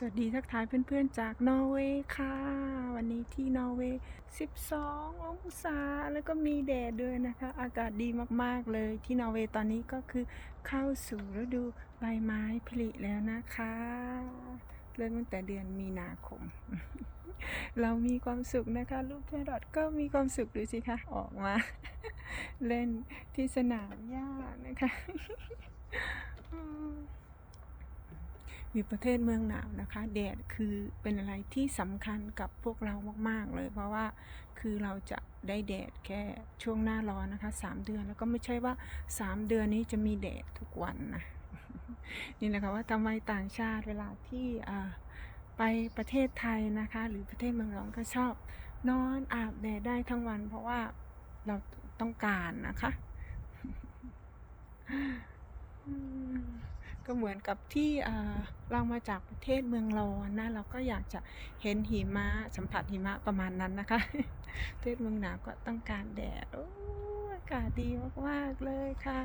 สวัสดีทักทายเพื่อนๆจากนอร์เวย์ค่ะ วันนี้ที่นอร์เวย์ 12 องศาแล้วก็มีแดดด้วยนะคะ อากาศดีมากๆเลยที่นอร์เวย์ตอนนี้ก็คือเข้าสู่ฤดูใบไม้ผลิแล้วนะคะเริ่มตั้งแต่เดือนมีนาคม เรามีความสุขนะคะลูกแครอทก็มีความสุขดูสิคะออกมา เล่นที่สนามหญ้านะคะ อยู่ประเทศเมืองหนาวนะคะ แดดคือเป็นอะไรที่สำคัญกับพวกเรามาก ๆ เลย เพราะว่าคือเราจะได้แดดแค่ช่วงหน้าร้อนนะคะสามเดือนแล้วก็ไม่ใช่ว่าสามเดือนนี้จะมีแดดทุกวันนะนี่แหละคะว่าทำไมต่างชาติเวลาที่ไปประเทศไทยนะคะ หรือประเทศเมืองร้อนก็ชอบ นอนอาบแดดได้ทั้งวัน เพราะว่าเราต้องการนะคะ ก็เหมือนกับที่อ่าเรามาจากประเทศเมืองร้อนนะเราก็อยากจะเห็นหิมะสัมผัสหิมะประมาณนั้นนะคะ ประเทศเมืองหนาวก็ต้องการแดดโอ้อากาศดีมากๆเลยค่ะ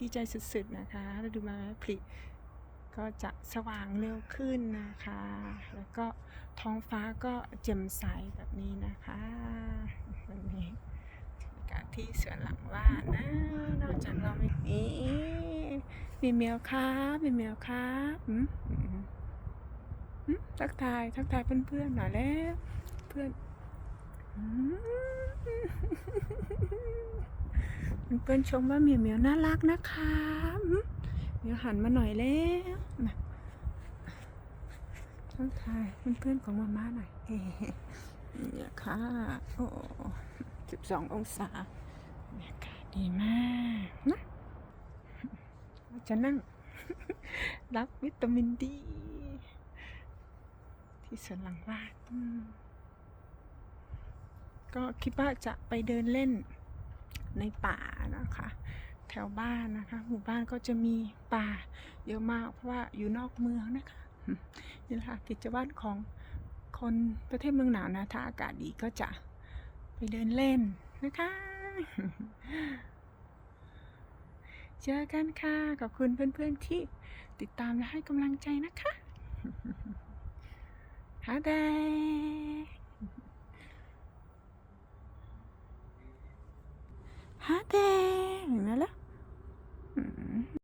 ดีใจสุดๆนะคะฤดูใบไม้ผลิก็จะสว่างเร็วขึ้นนะคะ แล้วก็ท้องฟ้าก็แจ่มใสแบบนี้นะคะวันนี้อากาศที่สวนหลังบ้านนะนอกจากเราไม่มี มีแมวครับมีแมวครับอืมทักทาย ทักทายเพื่อนๆหน่อยแล้ว เพื่อนเพื่อนชมว่าเมียวเมียวน่ารักนะคะอืมเดี๋ยวหันมาหน่อยแล้วทักทายเพื่อนๆของมาม่าหน่อยเฮ้นี่ยค่ะโอ้12ององศาบรรยากาศดีมากนะ จะนั่ง รับวิตามินดี ที่สวนหลังบ้านก็คิดว่าจะไปเดินเล่นในป่านะคะ แถวบ้านนะคะ หมู่บ้านก็จะมีป่าเยอะมากเพราะว่าอยู่นอกเมืองนะคะนี่แหละค่ะกิจวัตรของคนประเทศเมืองหนาวนะ ถ้าอากาศดีก็จะไปเดินเล่นนะคะ เจอกันค่ะ ขอบคุณเพื่อนๆที่ติดตามและให้กำลังใจนะคะฮาเดฮาเด